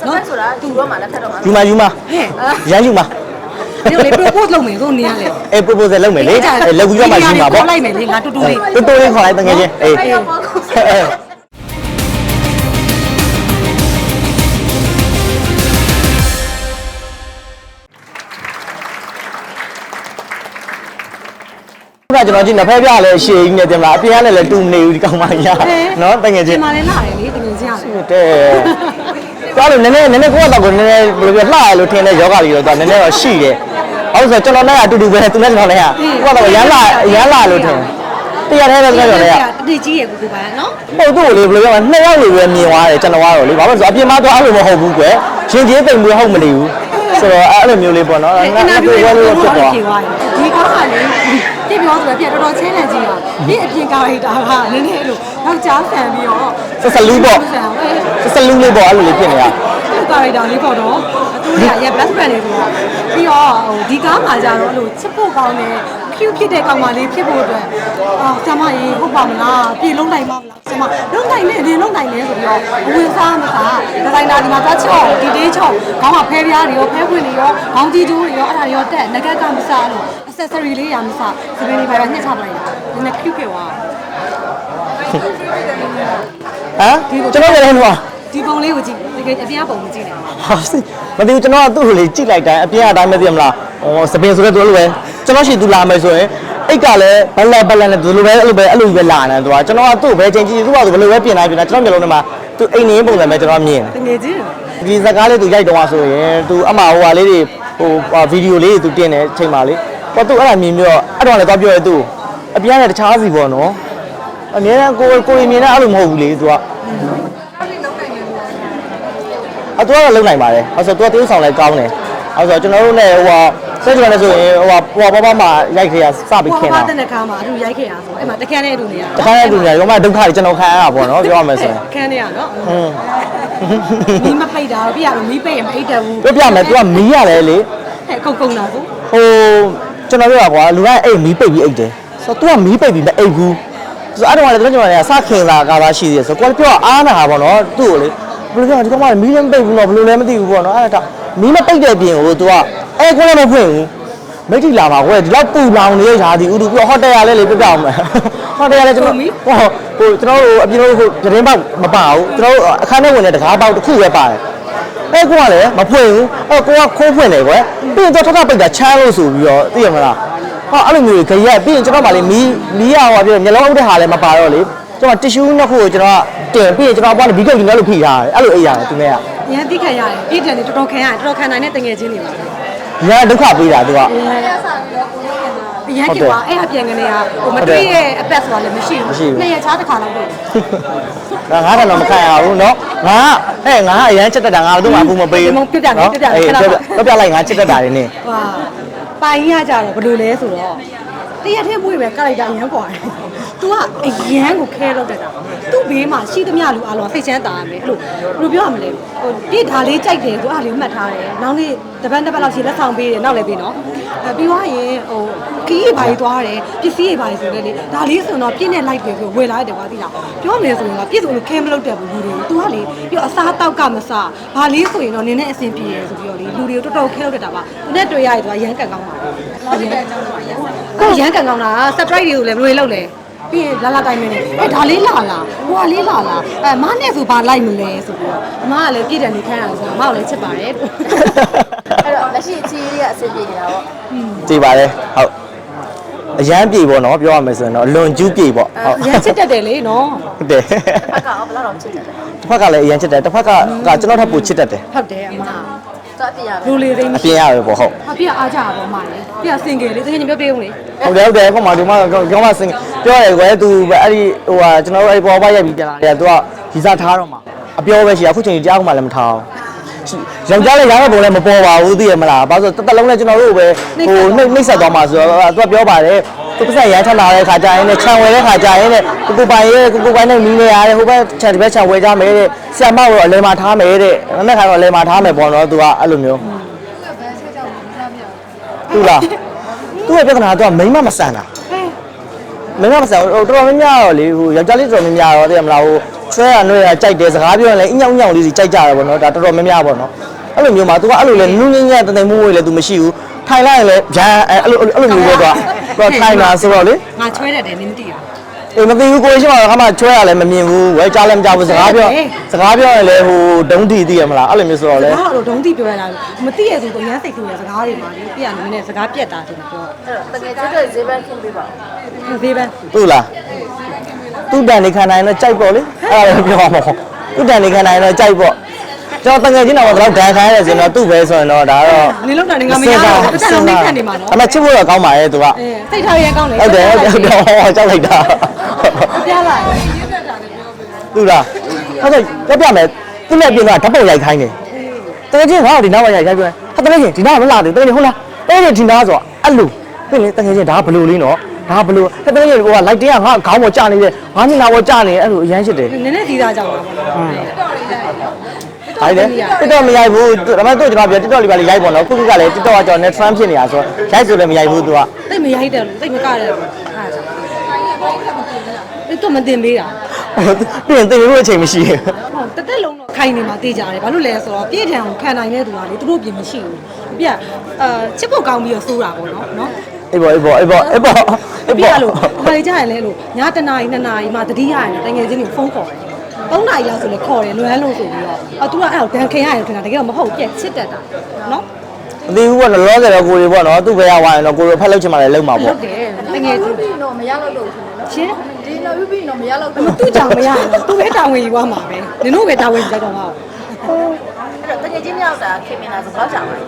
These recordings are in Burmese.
စပက်ဆိုတာယူတော့မှလက်ထက်တော့မှယူမယူမဟဲ့ရမ်းယူမဒီလိုလေ propose လုပ်မယ်ဆိုနေရလေအေး proposal လုပ်မယ်လေအေးလုပ်ပြီးတော့မှယူမှာပေါ့လိုက်မယ်လေငါတူတူလေးတူတူလေးခေါ်လိုက်တကယ်ချင်းအေးအဲ့ရောက်ပေါ့ကိုအေးခုနကကျွန်တော်ကြည့်နှစ်ဖက်ပြလဲရှေ့ကြီးနေတယ်မလားအပြင်ကလည်းလည်းတူမနေဘူးဒီကောင်မကြီးနော်တကယ်ဒီချင်းမှာလည်းလာတယ်လေတကယ်ချင်းရတယ်တဲ့ သွားလို့နည်းနည်းနည်းနည်းကိုယ့်အတော့ကိုနည်းနည်းဘယ်လိုပြောလှရလို့ထင်တဲ့ယောဂလေးတော့သွားနည်းနည်းတော့ရှိတယ်။ဟုတ်ဆိုကျွန်တော်နဲ့အတူတူပဲသူနဲ့ကျွန်တော်နဲ့ကကိုယ့်အတော့ရမ်းလာရမ်းလာလို့ထင်တယ်။တရားထဲပဲကျွန်တော်နဲ့ကတတိကြီးရဲ့ကိုကိုပါနော်ပုတ်သူ့ကိုလေဘယ်လိုပြောမလဲနှစ်ယောက်လိုပဲမြင်သွားတယ်ကျွန်တော်ကတော့လေဘာလို့လဲဆိုအပြင်မှာတော့အဲ့လိုမဟုတ်ဘူးကွယ်။ရှင်ကြီးပိန်ပြီးဟုတ်မနေဘူး။ဆိုတော့အဲ့လိုမျိုးလေးပေါ့နော်။ငါအင်တာငါဗျူးပြောလေးလို့ကိုဖြစ်ပြောသွားဖြေသွားတယ်ဒီကောင်းကလေ ပြပြောဆိုပြတော်တော်ချင်းနေကြီးတာဒီအပြင်ကာရီတာကနည်းနည်းလို့နောက်ကြားဆန်ပြီးတော့ဆက်စလူးပေါ့ဆန်ဟဲ့ဆက်စလူးလေးပေါ့အဲ့လိုလေးဖြစ်နေတာဒီကာရီတာလေးပေါ့တော့သူတို့ကရဲ့ best friend တွေဆိုတော့ပြီးတော့ဟိုဒီကားမှာကြတော့အဲ့လိုချစ်ဖို့ကောင်းတယ် cute ဖြစ်တဲ့ကောင်မလေးဖြစ်ဖို့အတွက်အာဆမရေဟုတ်ပါမလားပြေလုံးနိုင်ပါမလားဆမလုံးနိုင်လေဒီလုံးနိုင်လေဆိုပြီးတော့အဝင်စားမစားဒီဇိုင်နာဒီမှာသွားချော့ဒီတေးချော့ခေါင်းမှာဖဲပြားတွေရောဖဲပွင့်တွေရောခေါင်းကြီးကျိုးတွေရောအဲ့ဒါတွေရောတက်ငကက်ကမစားလို့ accessory လေးရမစားစပင်းလေးပါတော့ညှက်ချပလိုက်တာနည်းနည်း cute ဖြစ်သွားဟမ်ကျွန်တော်လည်းဟိုဟာဒီပုံလေးကိုကြည့်တကယ်အပြင်ကပုံကိုကြည့်နေဟာစိမသိဘူးကျွန်တော်ကသူ့ကိုလေကြည့်လိုက်တိုင်းအပြင်အတိုင်းမသိရမလားဟောစပင်ဆိုတော့သူလိုပဲ ကျွန်တော်ရှိသူလာမယ်ဆိုရင်အိတ်ကလည်းဘလက်ဘလက်နဲ့သူလိုပဲအဲ့လိုပဲအဲ့လိုပဲလာနေသူကကျွန်တော်ကသူ့ကိုပဲချင်းကြည့်သူ့ကသူဘယ်လိုပဲပြင်လိုက်ပြင်လိုက်ကျွန်တော်မျိုးလုံးထဲမှာသူအိမ်နေပုံစံပဲကျွန်တော်မြင်တကယ်ချင်းဒီစကားလေးသူရိုက်တော့ဆိုရင်သူအမဟိုဟာလေးတွေဟိုဗီဒီယိုလေးတွေသူတင်တယ်ချိန်မှာလေဟောသူအဲ့ဒါမြင်ပြီးတော့အဲ့တော့လည်းတော့ပြောရဲသူအပြင်ကလည်းတခြားစီပေါ့နော်အမြဲတမ်းကိုကိုမြင်တဲ့အဲ့လိုမဟုတ်ဘူးလေသူကအတူကတော့လုံနိုင်ပါတယ်။အဲဆိုသူကတရုပ်ဆောင်လည်းကောင်းတယ်။အဲဆိုကျွန်တော်တို့လည်းဟိုဟာ ဆက်ကြတယ်ဆိုရင်ဟိုဟာဟိုဘာဘာမှရိုက်ခေရစပြီးခင်ဘာတာတဲ့နခါမှာအတူရိုက်ခဲ့ရဆိုအဲ့မှာတခန်းနဲ့အတူနေရ။တခါတည်းသူညာရောမဒုက္ခတွေကျွန်တော်ခံရတာပေါ့နော်ပြောရမယ်ဆိုရင်ခန်းနဲ့ရနော်။ဟွန်းမီးမပိတ်တာတော့ပြရတော့မီးပိတ်ရင်မအိတ်တတ်ဘူးပြောပြမယ်သူကမီးရတယ်လေဟဲ့ကုတ်ကုတ်တာဆိုဟိုကျွန်တော်ပြောတာကွာလူကအိမ်မီးပိတ်ပြီးအိတ်တယ်။ဆိုတော့ तू ကမီးပိတ်ပြီးမအိတ်ဘူး။ဆိုတော့အဲ့တော့လည်းကျွန်တော်လည်းစခင်လာကားသားရှိသေးတယ်ဆိုတော့ကိုယ်ပြောအားနာတာပေါ့နော်သူ့ကိုလေဘယ်လိုပြောဒီကောင်ကမီးလည်းမပိတ်ဘူးတော့ဘယ်လိုလဲမသိဘူးပေါ့နော်အဲ့ဒါမီးမပိတ်တဲ့ပြင်ကို तू က အဲကိုလည်းမဖွင့်ဘူးမိတ်တီလာပါကွယ်ဒီလောက်ပူလောင်နေရတာဒီဥတူပြီးဟိုတယ်ရလဲလေပြပြအောင်မယ်ဟိုတယ်ရလဲကျွန်တော်ဟိုဟိုကျွန်တော်တို့အပြင်တို့ဟိုသတင်းပေါက်မပါဘူးကျွန်တော်တို့အခန်းထဲဝင်တဲ့တကားပေါက်တစ်ခုပဲပါတယ်အဲကိုကလည်းမဖွင့်ဘူးအဲကိုကခိုးဖွင့်တယ်ကွယ်ပြီးတော့ထထပိတ်တာချမ်းလို့ဆိုပြီးတော့သိရမလားဟောအဲ့လိုမျိုးကြီးခရက်ပြီးရင်ကျွန်တော်ကလေမီးမီးရဟောပြမျက်လုံးအုပ်တဲ့ဟာလည်းမပါတော့လေကျွန်တော်တ िश ူးနှစ်ခုကိုကျွန်တော်ကတင်ပြီးရင်ကျွန်တော်ဘွားနဲ့ဘီကုတ်ကြီးနဲ့လို့ဖိထားတယ်အဲ့လိုအိပ်ရတယ်သူနဲ့ကရန်တိခတ်ရတယ်ပြည့်တယ်နေတော်တော်ခံရတယ်တော်တော်ခံနိုင်တဲ့တငယ်ချင်းတွေပါ ညာဒုက္ခပေးတာသူက ရန်ကျွာအဲ့အပြန်ကနေကဟိုမတွေ့ရဲ့အပတ်ဆိုတာလည်းမရှိ မရှိဘူး ဘူးနှစ်ရက်ချားတစ်ခါလောက်တော့ ငါငါတော့မခံရဘူးเนาะငါဟဲ့ငါအရန်ချက်တက်တာငါတို့မှဘူးမပေး ဒီမုံပြပြနေပြပြနေခဏ ပြပြလိုက်ငါချက်တက်တာနေနေ ဟွာပိုင်ရကြတော့ဘယ်လိုလဲဆိုတော့တရက်ထဲမွေးပဲကာလိုက်တာရမ်းกว่าတယ်။ तू ကအရန်ကိုခဲလောက်တတ်တာ။ तू ဘေးမှာရှိသမျှလူအလုံးစိတ်ချမ်းသာရမယ်။အဲ့လိုဘယ်လိုပြောရမလဲ။ဟိုဒီဒါလေးကြိုက်တယ် तू အားလေးမှတ်ထားတယ်။နောက်နေ့တပတ်တစ်ပတ်လောက်ရှိလက်ဆောင်ပေးတယ်နောက်လည်းပေးနော်။အဲပြီးသွားရင်ဟိုခီးရီဘာကြီးသွားတယ်ပစ္စည်းရီဘာကြီးဆိုလည်းလေဒါလေးဆိုတော့ပြည့်နဲ့လိုက်တယ်ဆိုဝယ်လာတယ်ကွာသိလား။ပြောမယ်ဆိုရင်ကပြည့်စုံလို့ခဲမလုပ်တယ်ဘူးလူတွေကို तू ကလေပြီးတော့အစားတောက်ကမစားဘာလေးဆိုရင်တော့နင်းနဲ့အဆင်ပြေရဆိုပြီးတော့လေလူတွေကိုတော်တော်ခဲလုပ်တတ်တာပါ။သူနဲ့တွေ့ရရင် तू ကရမ်းကန်ကောင်းပါတယ်။ရမ်းကိုရမ်းကန်ကောင်းတာ surprise တွေကိုလည်းဘယ်လိုလုပ်လဲ ပြီးရင်လာလာတိုင်းမင်းနေအဲဒါလေးလာလာဟိုကလေးလာလာအဲမနဲ့ဆိုဘာလိုက်မလဲဆိုပြီးတော့အမကလည်းပြည့်တယ်နေခမ်းရဆိုတော့အမကလည်းချစ်ပါတယ်လို့အဲ့တော့လက်ရှိအချီးလေးကအဆင်ပြေနေတာပေါ့ကြည်ပါတယ်ဟုတ်အရန်ပြေပေါ့နော်ပြောရမယ်ဆိုရင်တော့အလွန်ကျူးပြေပေါ့ဟုတ်ရမ်းချစ်တတ်တယ်လေနော်ဟုတ်တယ်ဘက်ကရောဘယ်လောက်တော့ချစ်တယ်လဲတစ်ဖက်ကလည်းအရန်ချစ်တယ်တစ်ဖက်ကကကျွန်တော်ထပ်ပိုချစ်တတ်တယ်ဟုတ်တယ်အမ တော့အပြရပဲလူလေးသိမ်းအမရှိပြင်ရပဲပေါ့ဟုတ်ဟာပြအားကြပါပေါ့မလေးပြစင်ကယ်လေးတကယ်ညပြောပေးဦးလေဟုတ်တယ်ဟုတ်တယ်ခုမှဒီမှာကျောင်းမစင်ပြောရဲကွယ်သူအဲ့ဒီဟိုဟာကျွန်တော်တို့အဲ့ပေါ်ပွားရိုက်ပြီးပြန်လာတယ်သူကဒီစားထားတော့မှာအပြောပဲရှိအခုချိန်ကြားကမှလည်းမထားအောင်ယောက်ျားလည်းရောင်းတဲ့ပုံလည်းမပေါ်ပါဘူးသိရမလားဘာလို့ဆိုတသက်လုံးလည်းကျွန်တော်တို့ပဲဟိုနှိမ့်နှိမ့်ဆက်သွားမှာဆိုတော့သူကပြောပါတယ် သူပစက်ရမ်းထလာတဲ့ခါကြရင်လည်းခြံဝယ်တဲ့ခါကြရင်လည်းကိုကိုပိုင်ရဲ့ကိုကိုပိုင်နဲ့မီးနေရတယ်ဟိုဘက်ခြံဒီဘက်ခြံဝယ်ကြမယ်တဲ့ဆရာမကတော့အလဲမှာထားမယ်တဲ့နောက်ခါတော့အလဲမှာထားမယ်ပေါ့နော်သူကအဲ့လိုမျိုးသူလားသူ့ရဲ့ပြဿနာကသူကမိမမဆန်တာမင်းကမဆန်ဟိုတော်တော်များများတော့လေဟိုယောက်ျားလေးတော်တော်များများတော့သိရမလားဟိုဟချွဲရနှွဲရကြိုက်တယ်စကားပြောရင်လည်းအညောင်ညောင်လေးစီကြိုက်ကြတယ်ပေါ့နော်ဒါတော်တော်များများပေါ့နော်အဲ့လိုမျိုးမှာ तू ကအဲ့လိုလဲနူးညံ့ညံ့တန်တန်မွေးမွေးလဲ तू မရှိဘူးထိုင်လိုက်ရင်လည်းဂျန်အဲ့လိုအဲ့လိုမျိုးပဲတော့သူကထိုင်လာဆိုတော့လေငါချွဲတတ်တယ်နင်းမသိရအေးမသိဘူးကိုရှိမှခါမှချွဲရလည်းမမြင်ဘူးဝဲကြားလည်းမကြားဘူးစကားပြောစကားပြောရင်လည်းဟိုဒုံးတီသိရမလားအဲ့လိုမျိုးဆိုတော့လေငါတော့ဒုံးတိပြောရတာမသိရဆိုတော့ရမ်းစိတ်ကူရစကားတွေမှာလေပြရနေနေစကားပြက်တာတယ်ပြောအဲ့တော့တကယ်ကျွတ်တဲ့ဈေးဘန်းခင်းပေးပါဦးသေးပဲသူ့လားသူ့တန်နေခံနိုင်တော့ကြိုက်ပေါ့လေအဲ့ဒါလည်းပြောမှာပေါ့သူ့တန်နေခံနိုင်တော့ကြိုက်ပေါ့ ကျွန်တော်တကယ်ချင်းတော့တော့ဒန်ခိုင်းရတယ်ဆိုရင်တော့သူ့ပဲဆိုရင်တော့ဒါတော့နင်းလောက်တာနေငါမရတော့ဘူးတစ်ချက်လုံးနှိမ့်ခံနေမှာနော်အမချစ်ဖို့တော့ကောင်းပါရဲ့သူကအဲစိတ်ထားရကောင်းလေဟုတ်တယ်ဟုတ်တယ်ဟုတ်တယ်ဟောကြောက်လိုက်တာပြလိုက်သူလားဟုတ်တယ်ပြပြမယ်သူ့နဲ့ပြင်တော့ဓာတ်ပုံရိုက်ခိုင်းတယ်တကယ်ချင်းငါ့ကိုဒီနောက်မှာရိုက်ခိုင်းပြောဟာတကယ်ချင်းဒီနောက်မလာသေးတကယ်ချင်းဟုတ်လားတကယ်ချင်းဒီနောက်ဆိုအဲ့လိုပြင်လေတကယ်ချင်းဒါကဘလူလေးနော်ဒါကဘလူတကယ်ချင်းဟိုကလိုက်တင်းကငါခေါင်းပေါ်ကျနေတယ်ငါမျက်နှာပေါ်ကျနေအဲ့လိုအရမ်းရှစ်တယ်နည်းနည်းဒီသားကြောင့်ပါဘောနော်။ ဟုတ်တယ်။ TikTok မရိုက်ဘူး။ဒါပေမဲ့သူ့ကျွန်တော်ပြော TikTok လေးပါလေးရိုက်ပေါ့နော်။ခုခုကလည်း TikTok ကကျွန်တော်နဲ့ trend ဖြစ်နေတာဆိုတော့ရိုက်ဆိုလည်းမရိုက်ဘူးသူကတိတ်မရိုက်တယ်လို့တိတ်မကတယ်လို့အားကြောင့်တိတ်တော့မတင်ပေးတာ။ပြီးရင်သိလို့အချိန်မရှိဘူးဟုတ်တက်တက်လုံးတော့ခိုင်နေမှာတေးကြတယ်ဘာလို့လဲဆိုတော့ပြည့်ထန်ကိုခံနိုင်တဲ့သူကလေသူတို့ပြင်မရှိဘူးပြအာချစ်ဖို့ကောင်းပြီးတော့စိုးတာပေါ့နော်နော်။အေးပေါ့အေးပေါ့အေးပေါ့အေးပေါ့အေးပြပေါ့လို့ခိုင်ကြရင်လဲလို့ညတနာရီနှစ်နာရီမှတတိယရင်တကယ်ချင်းကိုဖုန်းခေါ်တယ် ၃နာရီလောက်ဆိုလဲခေါ်တယ်လွမ်းလို့ဆိုပြီးတော့အော် तू ကအဲ့တော့ဒန်ခင်ရတယ်ထင်တာတကယ်တော့မဟုတ်ပြက်ချစ်တတ်တာနော်။မသိဘူးပေါ့နော်လောဆယ်တော့ကိုရီပေါ့နော်။သူ့ဘယ်ရဝိုင်းတော့ကိုရီဖက်လုပ်ချင်မှလည်းလုပ်မှာဟုပေါ့တ်တယ်တကယ်ချင်းပြီးတော့မရတော့လို့ရှင်နော်ချင်းဒီတော့ပြီးတော့မရတော့မသူ့ကြောင့်မရရင်တော့သူပဲတာဝန်ယူရမှာပဲနင်တို့ပဲတာဝန်ယူကြတော့မှာအဲ့တော့တကယ်ချင်းမြောက်တာခင်မင်တာဆိုတော့ကြာပါလေ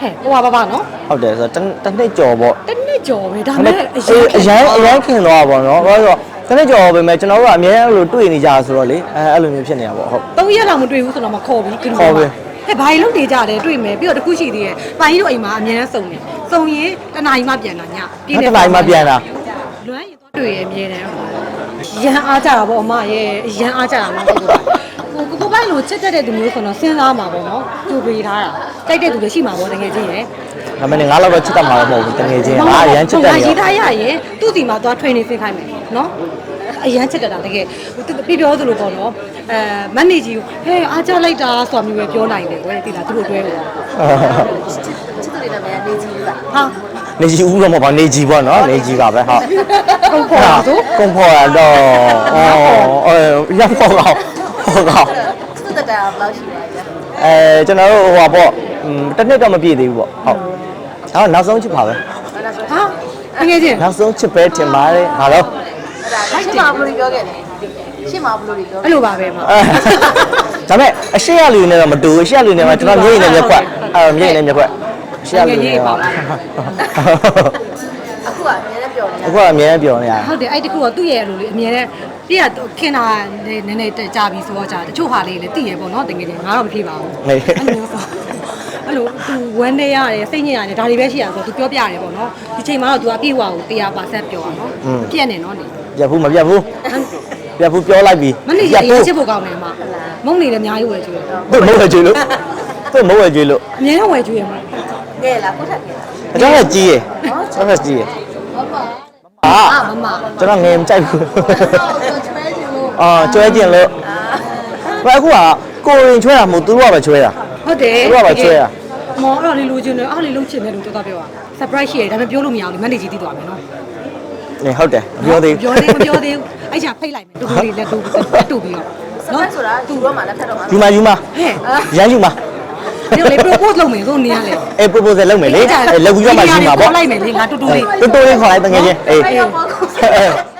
ဟဲ့ဟိုပါပါပါနော်။ဟုတ်တယ်ဆိုတော့တစ်တစ်နှစ်ကျော်ပေါ့တနည်းကြော်ပဲဒါ။မဲ့အရင်အရန်အရန်ခင်တော့ပေါ့နော်။ဘာလို့ဆိုတော့ တစ်နှစ်ကျော်ပဲမဲ့ကျွန်တော်တို့ကအများကြီးအဲ့လိုတွေ့နေကြဆိုတော့လေအဲအဲ့လိုမျိုးဖြစ်နေတာပေါ့ဟုတ် သုံးရက်လောက်မတွေ့ဘူးဆိုတော့မခေါ်ပြီးကလူခေါ်ပြီ ဟဲ့ဘာကြီးလုံးနေကြတယ်တွေ့မယ်ပြီးတော့တစ်ခုရှိသေးတယ်ပိုင်ကြီးတို့အိမ်မှာအများနဲ့စုံတယ်စုံရင်တနားကြီးမှပြန်လာည။တစ်တိုင်းမှပြန်လာ လွမ်းရင်တော့တွေ့ရအမြဲတမ်းရန်အားကြတာပေါ့အမရဲ့ရန်အားကြတာနော်ကိုကိုကိုပိုင်လို့ချက်တက်တဲ့သူမျိုးဆိုတော့စဉ်းစားမှာပေါ့နော်ကြိုပေးထားတာတိုက်တဲ့သူလည်းရှိမှာပေါ့တကယ်ချင်းရယ်။ ဒါပေမဲ့ငါတော့ချစ်တတ်မှာတော့မဟုတ်ဘူးတကယ်ချင်း။ငါအရန်ချစ်တတ်ငါနေရေးသားရရင်သူ့စီမှာသွား training ဆင်းခိုင်းမယ်နော်အရန်ချစ်တတ်တာတကယ်ပြပြောသလိုပေါ့နော်အဲမန်နေဂျီကိုဟဲ့အားကြလိုက်တာဆိုတာမျိုးပဲပြောနိုင်တယ်ကွယ်တိလားသူတို့တွဲလို့ချစ်သူတွေလည်းမရနေကြည့်ဘူးလားဟာနေကြီးဦးတော့မဟုတ်ပါနေကြီးပေါ့နော်နေကြီးကပဲဟုတ်ကုန်ခေါ်တာဆိုကုန်ဖော်ရတော့အော်အဲရဖို့ကောင်းဟုတ်ကောင်းသူ့တက်တာဘယ်လောက်ရှိပါလဲအဲကျွန်တော်တို့ဟိုပါပေါ့อืมတစ်နှစ်တော့မပြည့်သေးဘူးပေါ့ဟုတ် အော်နောက်ဆုံးချစ်ပါပဲဘာလဲဆိုဟာတကယ်ချင်းနောက်ဆုံးချစ်ပဲထင်ပါတယ်ဟာတော့အဲ့ဒါရှင်းမှာဘလို့ပြောခဲ့တယ်ရှင်းမှာဘလို့ပြောအဲ့လိုပါပဲမအဲဒါပေမဲ့အရှိရလူတွေနဲ့တော့မတူဘူးအရှိရလူတွေနဲ့ကကျွန်တော်မြိတ်နေမြက်ခွက်အဲမြိတ်နေမြက်ခွက်အရှိရလူတွေနဲ့ကအခုကအများနဲ့ပြောနေတာအခုကအမြဲပြောနေရဟုတ်တယ်အဲ့တခုကသူ့ရဲ့လိုလေအမြဲတမ်းပြည့်ရခင်တာနည်းနည်းကြာပြီဆိုတော့ကြာတချို့ဟာလေးလည်းသိရပေါ့နော်တကယ်ချင်းငါတော့မဖြစ်ပါဘူးနေအဲ့လိုဆို အဲ့လိုသူဝမ်းနေရတယ်စိတ်ညစ်ရတယ်ဒါတွေပဲရှိရဆိုသူပြောပြရတယ်ပေါ့နော်ဒီချိန်မှာတော့ तू အပြည့်ဝကို100%ပြောရနော်မပြက်နဲ့နော်နေပြတ်ဘူးမပြတ်ဘူးပြတ်ဘူးပြောလိုက်ပြီမနေ့ကရေးချစ်ဖို့ကောင်းတယ်မှာမုံနေလည်းအများကြီးဝယ်ကျွေးတယ်သူ့မဟုတ်ဝဲကြွေလို့သူ့မဟုတ်ဝဲကြွေလို့အများကြီးဝယ်ကျွေးရမှာငဲလားကိုထက်ငဲလားအကျောင်းကကြီးရယ်ကျောင်းကကြီးရယ်အာအာမမကျွန်တော်ငယ်မကြိုက်ဘူးအာကျွဲကျင်လို့ဘာအခုကကိုရင်ချွဲတာမဟုတ်သူတို့ကပဲချွဲတာဟုတ်တယ်သူကပါကျွေးရ မော်အဲ့ဒါလေးလိုချင်တယ်အားလေးလုံးချင်တယ်လို့တော်တော်ပြောတာ surprise ရှိရတယ်ဒါပေမဲ့ပြောလို့မရဘူးလေမန်နေဂျီသိသွားမယ်နော်နေဟုတ်တယ်ပြောသေးပြောသေးမပြောသေးဘူးအဲ့ချာဖိတ်လိုက်မယ်တူလေးလက်တူလက်တူပြီးတော့နော်ဆိုတာသူတော့မှလက်ထက်တော့မှယူမယူမဟဲ့ရမ်းယူမဒီလိုလေ propose လုပ်မယ်ဆိုနေရလေအေး proposal လုပ်မယ်လေအေးလုပ်ပြီးတော့မှယူမှာပေါ့လိုက်မယ်လေငါတူတူလေးတူတူလေးခေါ်လိုက်တကယ်ချင်းအေးအဲ့တော့ပေါ့ကို